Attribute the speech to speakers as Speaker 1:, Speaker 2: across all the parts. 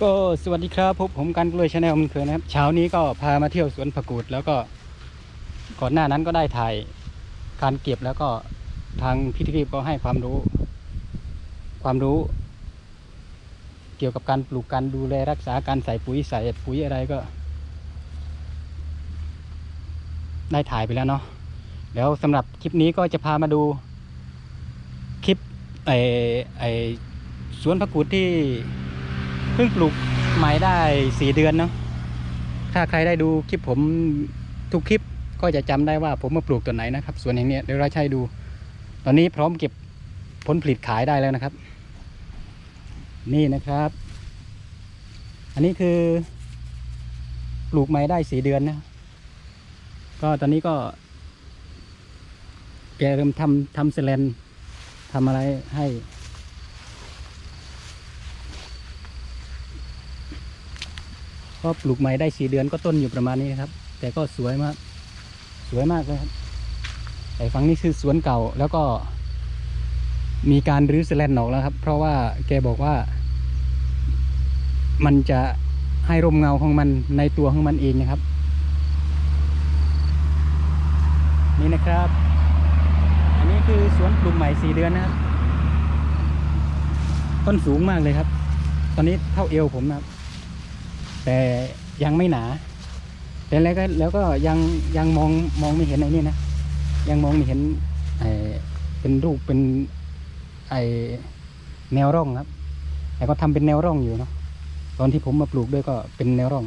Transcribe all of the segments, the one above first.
Speaker 1: ก็สวัสดีครับพบผมกันกล้วยชาแนลมันเคยนะครับ เช้านี้ก็พามาเที่ยวสวนผักกูดแล้วก็ก่อนหน้านั้นก็ได้ถ่ายการเก็บแล้วก็ทางพิธีรีก็ให้ความรู้ ความรู้ เกี่ยวกับการปลูกการดูแลรักษาการใส่ปุ๋ยใส่ปุ๋ยอะไรก็ ได้ถ่ายไปแล้วเนาะแล้วสำหรับคลิปนี้ก็จะพามาดูคลิปไอไอสวนผักกูดที่ เพิ่งปลูกใหม่ได้สี่เดือนเนาะถ้าใครได้ดูคลิปผมทุกคลิปก็จะจำได้ว่าผมมาปลูกตัวไหนนะครับส่วนแห่งนี้เดี๋ยวเราใช้ดู ตอนนี้พร้อมเก็บผลผลิตขายได้แล้วนะครับ นี่นะครับ อันนี้คือ ปลูกใหม่ได้สี่เดือนนะก็ตอนนี้ก็แกเริ่มทำทำเซเลนทำอะไรให้ ก็ปลูกใหม่ได้สี่เดือนก็ต้นอยู่ประมาณนี้นะครับ แต่ก็สวยมาก สวยมากเลยครับแต่ฝั่งนี้คือสวนเก่าแล้วก็ มีการรื้อสแลนออกแล้วครับ เพราะว่าแกบอกว่า มันจะให้ร่มเงาของมันในตัวของมันเองนะครับ นี่นะครับ อันนี้คือสวนปลูกใหม่สี่เดือนนะครับ ต้นสูงมากเลยครับ ตอนนี้เท่าเอวผมนะครับ แต่ยังไม่หนา แต่แล้วก็แล้วก็ยังยังมองมองไม่เห็นไอ้นี่นะยังมองไม่เห็นไอ้เป็นรูปเป็นไอ้แนวร่องครับแต่ก็ทำเป็นแนวร่องอยู่เนาะตอนที่ผมมาปลูกด้วยก็เป็นแนวร่อง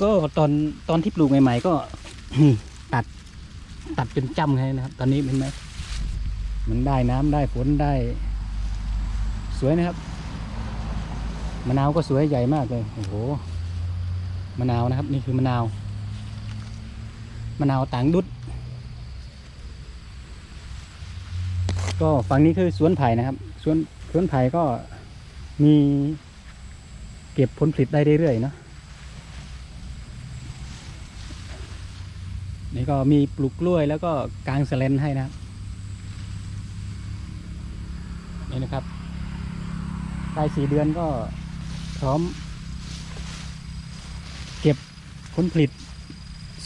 Speaker 1: ก็ตอนตอนที่ปลูกใหม่ ๆ ก็นี่ตัดตัดเป็นจำเลยนะครับ ตอนนี้เห็นไหมมันได้น้ำได้ฝนได้ สวยนะครับ มะนาวก็สวยใหญ่มากเลยโอ้โหมะนาวนะครับ นี่คือมะนาวมะนาวต่างดุด ก็ฝั่งนี้คือสวนไผ่นะครับสวนสวนไผ่ก็มีเก็บผลผลิตได้เรื่อยๆเนาะนี่ก็มีปลูกกล้วยแล้วก็กางสแลนให้นะครับนี่นะครับได้สี่เดือนก็ ร้อม เก็บผลผลิต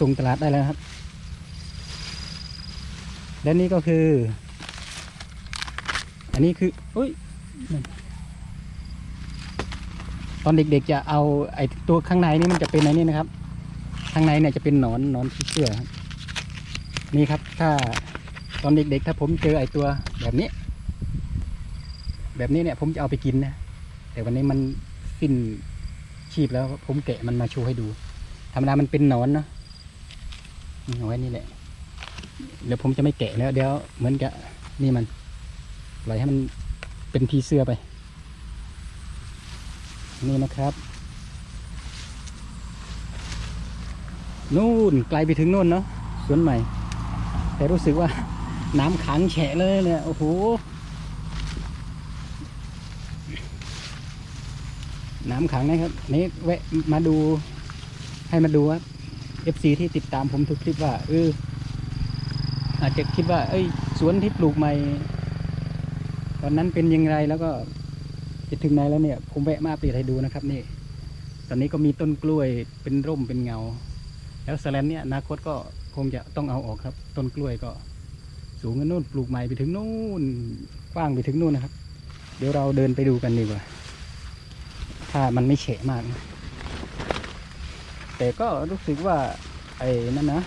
Speaker 1: ส่งตลาดได้แล้วครับ และนี่ก็คือ อันนี้คืออุ้ยตอนเด็กๆจะเอาไอ้ตัวข้างในนี่มันจะเป็นอะไรนี่นะครับ ข้างในเนี่ยจะเป็นหนอนหนอนเสื้อครับนี่ครับ ถ้าตอนเด็กๆ ถ้าผมเจอไอ้ตัวแบบนี้ แบบนี้เนี่ย ผมจะเอาไปกินนะ แต่วันนี้มัน สิ้นชีพแล้วผมแกะมันมาโชว์ให้ดู ธรรมดามันเป็นหนอนเนาะนี่เอาไว้นี่แหละเดี๋ยวผมจะไม่แกะแล้ว เดี๋ยวเหมือนกับนี่มันปล่อยให้มันเป็นพีเสื้อไป นี่นะครับ นู่นไกลไปถึงนู่นเนาะสวนใหม่ แต่รู้สึกว่าน้ำขังแฉะเลยเนี่ยโอ้โห น้ำขังนะครับ นี่แวะมาดูให้มาดูว่า FC ที่ติดตามผมทุกคลิปว่าเอออาจจะคิดว่า เอ้ย สวนที่ปลูกใหม่ตอนนั้นเป็นยังไงแล้วก็จะถึงไหนแล้วเนี่ย ผมแวะมาอัปเดตให้ดูนะครับ นี่ ตอนนี้ก็มีต้นกล้วยเป็นร่มเป็นเงา แล้วสแลนเนี่ยอนาคตก็คงจะต้องเอาออกครับ ต้นกล้วยก็สูงกันนู่นปลูกใหม่ไปถึงนู่นกว้างไปถึงนู่นนะครับ เดี๋ยวเราเดินไปดูกันดีกว่า ถ้ามันไม่เฉะมากนะแต่ก็รู้สึกว่า ไอ้นั่นนะ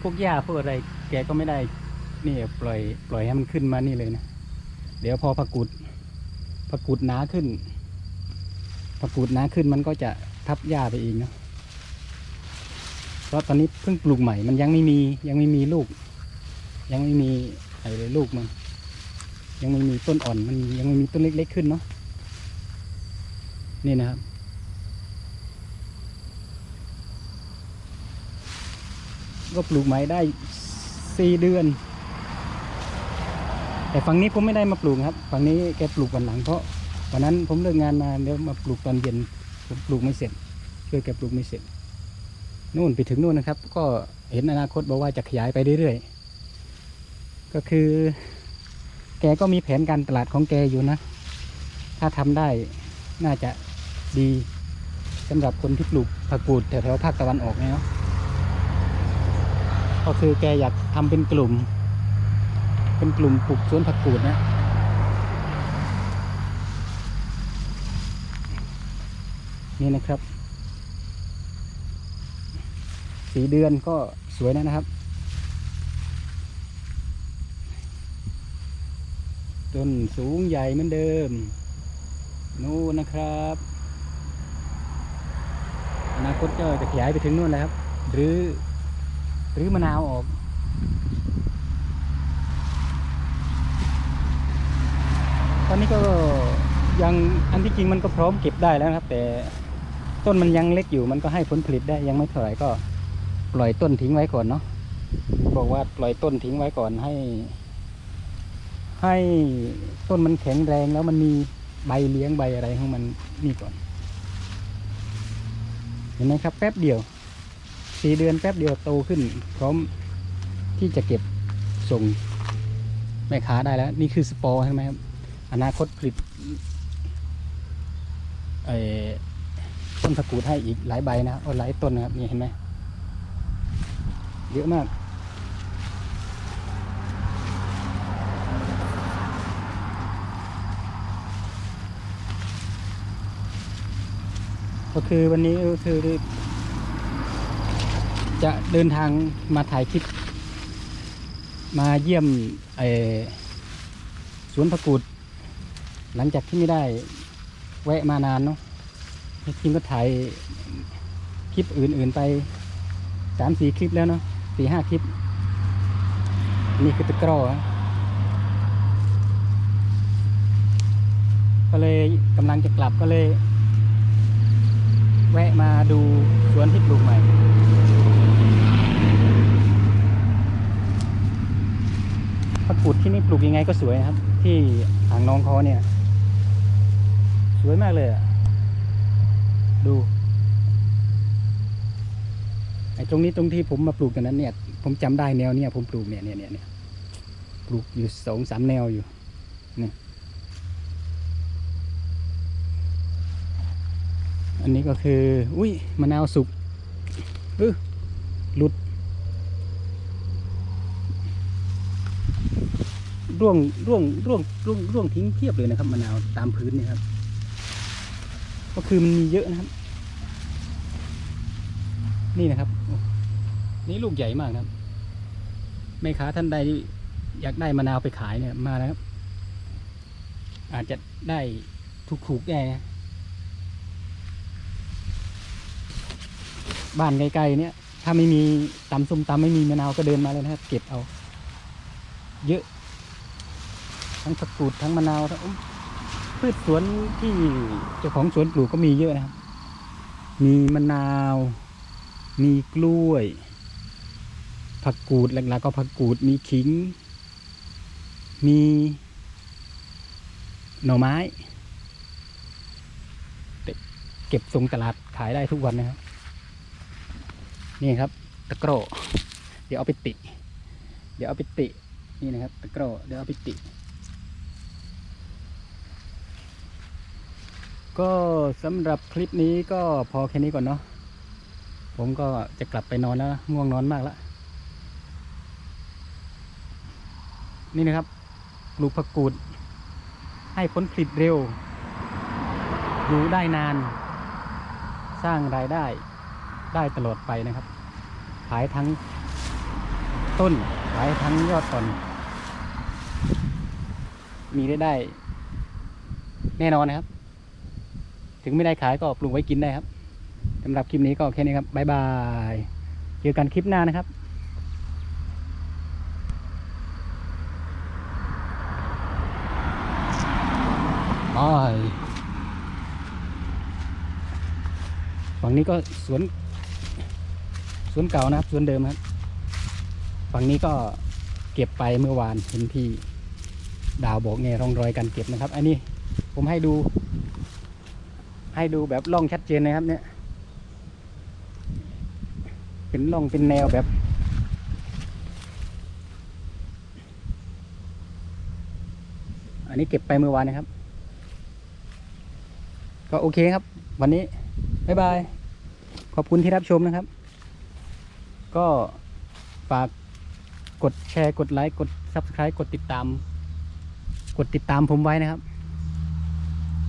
Speaker 1: พวกหญ้าพวกอะไร แกก็ไม่ได้ นี่ปล่อย ปล่อยให้มันขึ้นมานี่เลยนะ เดี๋ยวพอผักกูดผักกูดหนาขึ้นผักกูดหนาขึ้นมันก็จะทับหญ้าไปเองเนาะเพราะตอนนี้เพิ่งปลูกใหม่ มันยังไม่มียังไม่มีลูก ยังไม่มีไอ้ลูกมัน ยังไม่มีต้นอ่อนมันยังไม่มีต้นเล็กๆขึ้นเนาะนี่นะครับ ก็ปลูกใหม่ได้สี่เดือน แต่ฝั่งนี้ผมไม่ได้มาปลูกครับ ฝั่งนี้แกปลูกวันหลังเพราะวันนั้นผมเลิกงานมาเดี๋ยวมาปลูกตอนเย็นผมปลูกไม่เสร็จ ช่วยแกปลูกไม่เสร็จนู่นไปถึงนู่นนะครับ ก็เห็นอนาคตบอกว่าจะขยายไปเรื่อยๆ ก็คือ แกก็มีแผนการตลาดของแกอยู่นะ ถ้าทำได้น่าจะดีสำหรับคนที่ปลูกผักกูดแถวๆภาคตะวันออกเนี่ยเนาะก็คือแกอยากทำเป็นกลุ่ม เป็นกลุ่มปลูกสวนผักกูดนะนี่นะครับ สีเดือนก็สวยนะครับ ต้นสูงใหญ่เหมือนเดิม นู่นนะครับ อนาคตก็จะขยายไปถึงนู่นแล้วครับ หรือ หรือมะนาวออกตอนนี้ก็ยังอันที่จริงมันก็พร้อมเก็บได้แล้วนะครับ แต่ต้นมันยังเล็กอยู่มันก็ให้ผลผลิตได้ยังไม่เท่าไหร่ก็ ปล่อยต้นทิ้งไว้ก่อนเนาะบอกว่าปล่อยต้นทิ้งไว้ก่อนให้ ให้ต้นมันแข็งแรงแล้วมันมีใบเลี้ยงใบอะไรของมันนี่ก่อน เห็นไหมครับ แป๊บเดียวสี่เดือนแป๊บเดียวโตขึ้น พร้อมที่จะเก็บส่งแม่ค้าได้แล้ว นี่คือสปอร์ใช่ไหมครับ อนาคตผลิตต้นตะกูดให้อีกหลายใบนะครับเอาหลายต้นนะครับนี่เห็นไหมเยอะมาก ก็คือวันนี้ก็คือ จะเดินทางมาถ่ายคลิป มาเยี่ยมไอสวนผักกูด หลังจากที่ไม่ได้ แวะมานานเนาะที่จริงก็ถ่ายคลิปอื่น ๆไปสามสี่คลิปแล้วเนาะสี่ห้าคลิป นี่คือตะกร้อก็เลยกำลังจะกลับก็เลย แวะมาดูสวนที่ปลูกใหม่ ผักกูดที่นี่ปลูกยังไงก็สวยนะครับ ที่อ่างน้องเขาเนี่ย สวยมากเลยอะดู ไอ้ตรงนี้ตรงที่ผมมาปลูกกันนั้นเนี่ย ผมจำได้แนวเนี่ยผมปลูกเนี่ยเนี่ยเนี่ยเนี่ยปลูกอยู่สองสามแนวอยู่เนี่ย อันนี้ก็คือ อุ้ยมะนาวสุกเออหลุดร่วงร่วงร่วงร่วงร่วงทิ้งเพียบเลยนะครับมะนาวตามพื้นเนี่ยครับ ก็คือมันมีเยอะนะครับ นี่นะครับ นี่ลูกใหญ่มากนะครับแม่ค้าท่านใดอยากได้มะนาวไปขายเนี่ยมานะครับ อาจจะได้ถูกๆได้นะ บ้านไกลๆเนี่ย ถ้าไม่มีตำส้มตำไม่มีมะนาวก็เดินมาเลยนะครับ เก็บเอา เยอะ ทั้งผักกูดทั้งมะนาวทั้งพืชสวนที่เจ้าของสวนปลูกก็มีเยอะนะครับ มีมะนาว มีกล้วย ผักกูดหลักๆก็ผักกูด มีขิง มีหน่อไม้ เก็บส่งตลาดขายได้ทุกวันนะครับ นี่ครับตะกร้อเดี๋ยวเอาไปติ เดี๋ยวเอาไปติ นี่นะครับตะกร้อเดี๋ยวเอาไปติ ก็สำหรับคลิปนี้ก็พอแค่นี้ก่อนเนาะ ผมก็จะกลับไปนอนแล้วง่วงนอนมากแล้ว นี่นะครับปลูกผักกูด ให้ผลผลิตเร็ว อยู่ได้นาน สร้างรายได้ ได้ตลอดไปนะครับ ขายทั้งต้น ขายทั้งยอดต้นมีได้ได้ แน่นอนนะครับ ถึงไม่ได้ขายก็ปลูกไว้กินได้ครับสำหรับคลิปนี้ก็แค่นี้ครับบ๊ายบายเจอกันคลิปหน้านะครับบายฝั่งนี้ก็สวน สวนเก่านะครับสวนเดิมครับฝั่งนี้ก็เก็บไปเมื่อวานเห็นพี่ดาวบอกไงร่องรอยการเก็บนะครับ อันนี้ผมให้ดู ให้ดูแบบล่องชัดเจนนะครับ เนี่ย เป็นล่องเป็นแนวแบบ อันนี้เก็บไปเมื่อวานนะครับ ก็โอเคครับ วันนี้บ๊ายบาย ขอบคุณที่รับชมนะครับ ก็ฝากกดแชร์กดไลค์กด Subscribe กดติดตาม กดติดตามผมไว้นะครับ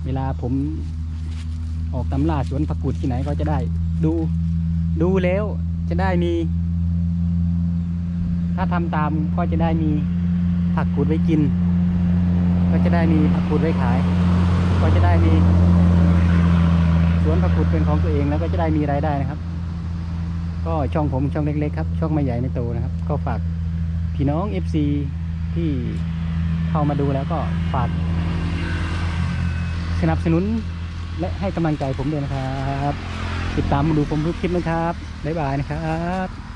Speaker 1: เวลาผมออกตำล่าสวนผักกูดที่ไหนก็จะได้ ดูดูแล้วจะได้มี ถ้าทำตามก็จะได้มีผักกูดไว้กิน ก็จะได้มีผักกูดไว้ขาย ก็จะได้มีสวนผักกูดเป็นของตัวเองแล้วก็จะได้มีรายได้นะครับ ก็ช่องผมช่องเล็กๆครับ ช่องไม่ใหญ่ไม่โตนะครับ ก็ฝากพี่น้อง FC ที่เข้ามาดูแล้วก็ฝากสนับสนุนและให้กำลังใจผมด้วยนะครับ ติดตามมาดูผมทุกคลิปนะครับ บ๊ายบายนะครับ